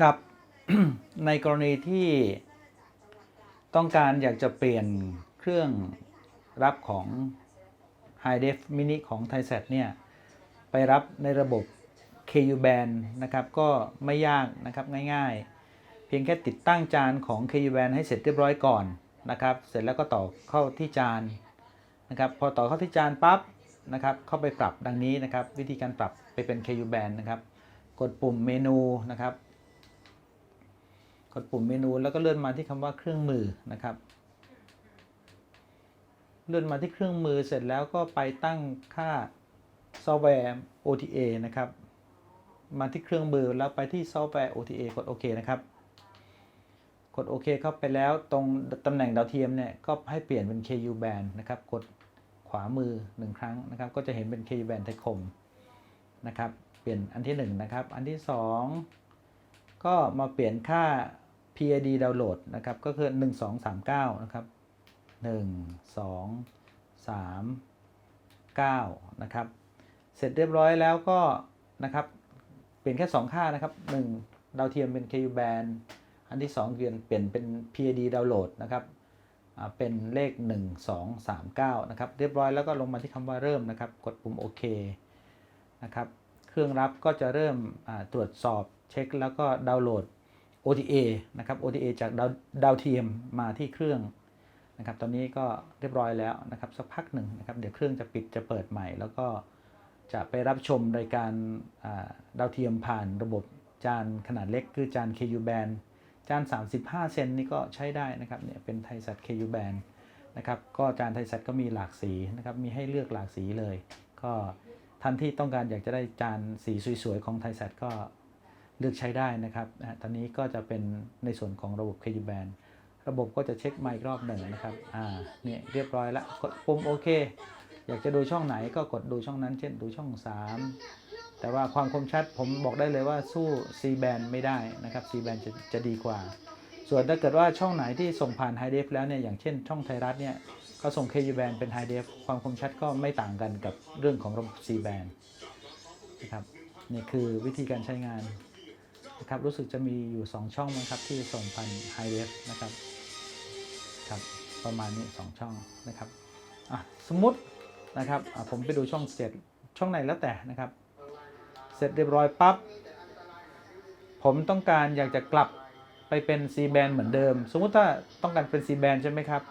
ครับ ในกรณีที่ต้องการอยากจะเปลี่ยนเครื่องรับของ High Def Mini ของ t h a i s e t เนี่ย ไปรับในระบบ KU band นะครับ ก็ไม่ยากนะครับง่ายๆ เพียงแค่ติดตั้งจานของ KU band ให้เสร็จเรียบร้อยก่อนนะครับ เสร็จแล้วก็ต่อเข้าที่จานนะครับ พอต่อเข้าที่จานปั๊บนะครับ เข้าไปปรับดังนี้นะครับ วิธีการปรับไปเป็น KU band นะครับ กดปุ่มเมนูนะครับ กดปุ่มเมนูแล้วก็เลื่อนมาที่คำว่าเครื่องมือนะครับ เลื่อนมาที่เครื่องมือเสร็จแล้วก็ไปตั้งค่าซอฟต์แวร์ OTA นะครับ มาที่เครื่องมือแล้วไปที่ซอฟต์แวร์ OTA กดโอเคนะครับ กดโอเคเข้าไปแล้วตรงตำแหน่งดาวเทียมเนี่ยก็ให้เปลี่ยนเป็น KU band นะครับ กดขวามือ 1 ครั้งนะครับ ก็จะเห็นเป็น KU band ไทยคมนะครับ เปลี่ยนอันที่ 1 นะครับ อันที่ 2 ก็มาเปลี่ยนค่า PID ดาวน์โหลดนะครับ ก็คือ 1239 นะครับ 1 2 3 9 นะครับ เสร็จเรียบร้อยแล้วก็นะครับ เปลี่ยนแค่ 2 ค่านะครับ 1 ดาวเทียมเป็น KU band อันที่ 2 เปลี่ยนเปลี่ยนเป็น PID ดาวน์โหลดนะครับเป็นเลข 1 2 3 9 นะครับ เรียบร้อยแล้วก็ลงมาที่คำว่าเริ่มนะครับ กดปุ่มโอเคนะครับ เครื่องรับก็จะเริ่มตรวจสอบเช็คแล้วก็ดาวน์โหลด OTA นะครับ OTA จากดาวดาวเทียมมาที่เครื่องนะครับ ตอนนี้ก็เรียบร้อยแล้วนะครับ สักพักหนึ่งนะครับ เดี๋ยวเครื่องจะปิดจะเปิดใหม่ แล้วก็จะไปรับชมรายการดาวเทียมผ่านระบบจานขนาดเล็กคือจาน KU band จาน 35 เซนนี่ก็ใช้ได้นะครับ เนี่ยเป็นไทสัต KU band นะครับ ก็จานไทสัตก็มีหลากสีนะครับ มีให้เลือกหลากสีเลย ก็ท่านที่ต้องการอยากจะได้จานสีสวยๆของไทสัตก็ เลือกใช้ได้นะครับตอนนี้ก็จะเป็นในส่วนของระบบ KU band ระบบก็จะเช็คไมค์รอบหนึ่งนะครับ อ่า เนี่ยเรียบร้อยแล้วกดปุ่มโอเค อยากจะดูช่องไหนก็กดดูช่องนั้น เช่นดูช่อง 3 แต่ว่าความคมชัดผมบอกได้เลยว่าสู้ C band ไม่ได้นะครับ C band จะจะดีกว่า ส่วนถ้าเกิดว่าช่องไหนที่ส่งผ่าน High Def แล้วเนี่ย อย่างเช่นช่องไทยรัฐเนี่ยเขาส่ง KU band เป็น High Def ความคมชัดก็ไม่ต่างกันกับเรื่องของระบบ C band นะครับ นี่คือวิธีการใช้งาน นะครับรู้สึกจะมีอยู่ 2 ช่องนะครับที่ส่งพันไฮเวฟนะครับครับประมาณนี้ 2 ช่องนะครับอะสมมุตินะครับอะผมไปดูช่อง 7 ช่องไหนแล้วแต่นะครับ เสร็จเรียบร้อยปั๊บผมต้องการอยากจะกลับไปเป็น C band เหมือนเดิม สมมุติถ้าต้องการเป็น C band ใช่ไหมครับ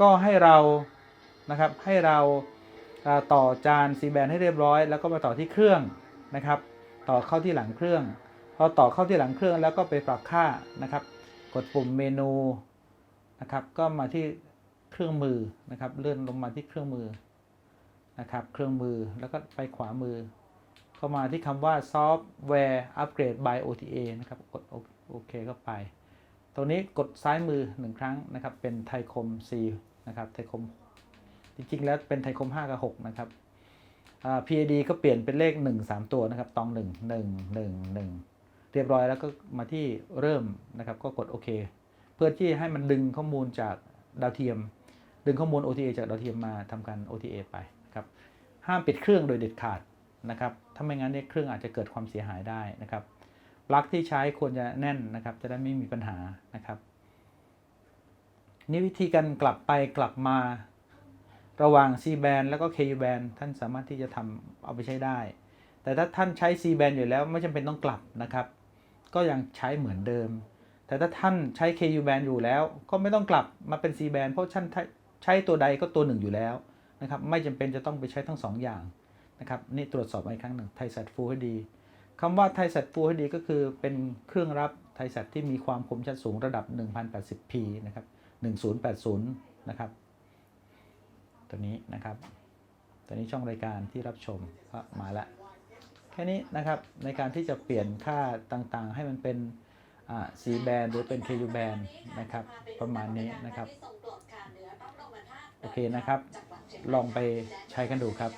ก็ให้เรานะครับให้เราอ่าต่อจาน C band ให้เรียบร้อย แล้วก็มาต่อที่เครื่องนะครับ ต่อเข้าที่หลังเครื่อง พอต่อเข้าที่หลังเครื่องแล้วก็ไปปรับค่านะครับ กดปุ่มเมนูนะครับ ก็มาที่เครื่องมือนะครับ เลื่อนลงมาที่เครื่องมือนะครับ เครื่องมือแล้วก็ไปขวามือ เข้ามาที่คำว่า Software Upgrade by OTA นะครับ กดโอเคเข้าไป ตรงนี้กดซ้ายมือหนึ่งครั้งนะครับ เป็นไทยคม C นะครับไทยคม จริงๆ แล้วเป็นไทยคม 5 กับ 6 นะครับ PID ก็เปลี่ยนเป็นเลข 1 3 ตัวนะครับ ตอง 1 1 1 1 เรียบร้อยแล้วก็มาที่เริ่มนะครับก็กดโอเค เพื่อที่ให้มันดึงข้อมูลจากดาวเทียม ดึงข้อมูล OTA จากดาวเทียมมาทำการ OTA ไปครับห้ามปิดเครื่องโดยเด็ดขาดนะครับถ้าไม่งั้นเนี่ยเครื่องอาจจะเกิดความเสียหายได้นะครับปลั๊กที่ใช้ควรจะแน่นนะครับ จะได้ไม่มีปัญหานะครับนี่วิธีการกลับไปกลับมาระหว่าง C band แล้วก็ KU band ท่านสามารถที่จะทำเอาไปใช้ได้ แต่ถ้าท่านใช้ C band อยู่แล้วไม่จำเป็นต้องกลับนะครับ ก็ยังใช้เหมือนเดิม แต่ถ้าท่านใช้ KU band อยู่แล้ว ก็ไม่ต้องกลับมาเป็น C band เพราะท่านใช้ตัวใดก็ตัวหนึ่งอยู่แล้วนะครับไม่จำเป็นจะต้องไปใช้ทั้งสองอย่างนะครับนี่ตรวจสอบอีกครั้งหนึ่งไทยสัตฟูให้ดีคำว่าไทยสัตฟูให้ดีก็คือเป็นเครื่องรับไทยสัตที่มีความคมชัดสูงระดับ 1080p นะครับ1080นะครับตัวนี้นะครับตัวนี้ช่องรายการที่รับชมก็มาละแค่นี้นะครับในการที่จะเปลี่ยนค่าต่างๆ ให้มันเป็นสีแบนหรือเป็น KU band นะครับประมาณนี้นะครับ โอเคนะครับ ลองไปใช้กันดูครับ